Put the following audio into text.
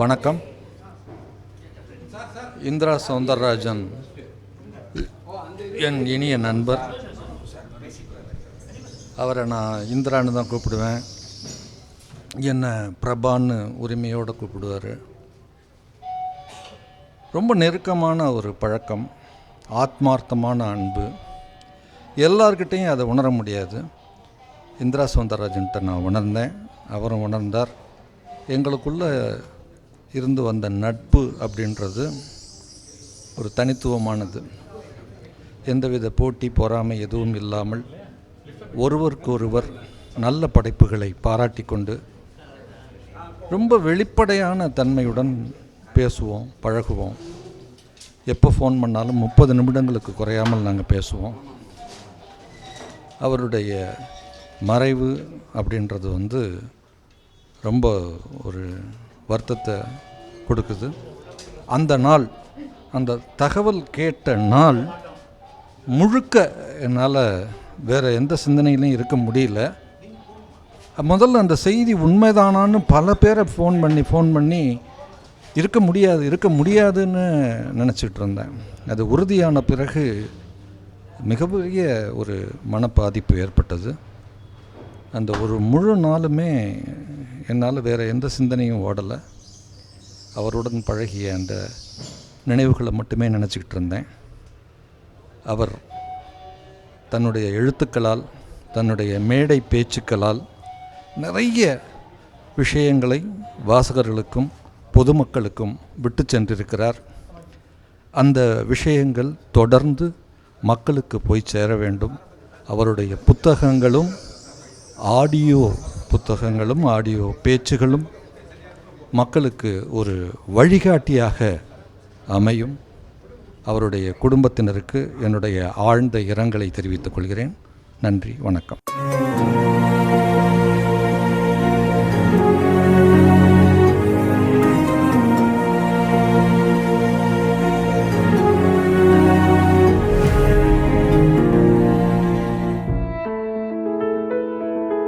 வணக்கம். இந்திரா சௌந்தரராஜன் என் இனிய நண்பர். அவரை நான் இந்திரான்னு தான் கூப்பிடுவேன். என்னை பிரபான்னு உரிமையோடு கூப்பிடுவார். ரொம்ப நெருக்கமான ஒரு பழக்கம் ஆத்மார்த்தமான அன்பு. எல்லார்கிட்டேயும் அதை உணர முடியாது. இந்திரா சௌந்தரராஜன்ட்ட நான் உணர்ந்தேன். அவரும் உணர்ந்தார். எங்களுக்குள்ள இருந்து வந்த நட்பு அப்படின்றது ஒரு தனித்துவமானது. எந்தவித போட்டி பொறாமை எதுவும் இல்லாமல் ஒருவருக்கொருவர் நல்ல படைப்புகளை பாராட்டி கொண்டு ரொம்ப வெளிப்படையான தன்மையுடன் பேசுவோம் பழகுவோம். எப்போ ஃபோன் பண்ணாலும் முப்பது நிமிடங்களுக்கு குறையாமல் நாங்கள் பேசுவோம். அவருடைய மறைவு அப்படின்றது வந்து ரொம்ப ஒரு வருத்தத்தை கொடுக்குது. அந்த நாள் அந்த தகவல் கேட்ட நாள் முழுக்க என்னால் வேறு எந்த சிந்தனையிலையும் இருக்க முடியல. முதல்ல அந்த செய்தி உண்மைதானான்னு பல பேரை ஃபோன் பண்ணி ஃபோன் பண்ணி இருக்க முடியாது இருக்க முடியாதுன்னு நினச்சிட்டு இருந்தேன். அது உறுதியான பிறகு மிகப்பெரிய ஒரு மனப்பாதிப்பு ஏற்பட்டது. அந்த ஒரு முழு நாளுமே என்னால் வேறு எந்த சிந்தனையும் ஓடலை. அவருடன் பழகிய அந்த நினைவுகளை மட்டுமே நினச்சிக்கிட்டு இருந்தேன். அவர் தன்னுடைய எழுத்துக்களால் தன்னுடைய மேடை பேச்சுக்களால் நிறைய விஷயங்களை வாசகர்களுக்கும் பொதுமக்களுக்கும் விட்டு சென்றிருக்கிறார். அந்த விஷயங்கள் தொடர்ந்து மக்களுக்கு போய் சேர வேண்டும். அவருடைய புத்தகங்களும் ஆடியோ புத்தகங்களும் ஆடியோ பேச்சுகளும் மக்களுக்கு ஒரு வழிகாட்டியாக அமையும். அவருடைய குடும்பத்தினருக்கு என்னுடைய ஆழ்ந்த இரங்கலை தெரிவித்துக் கொள்கிறேன். நன்றி வணக்கம்.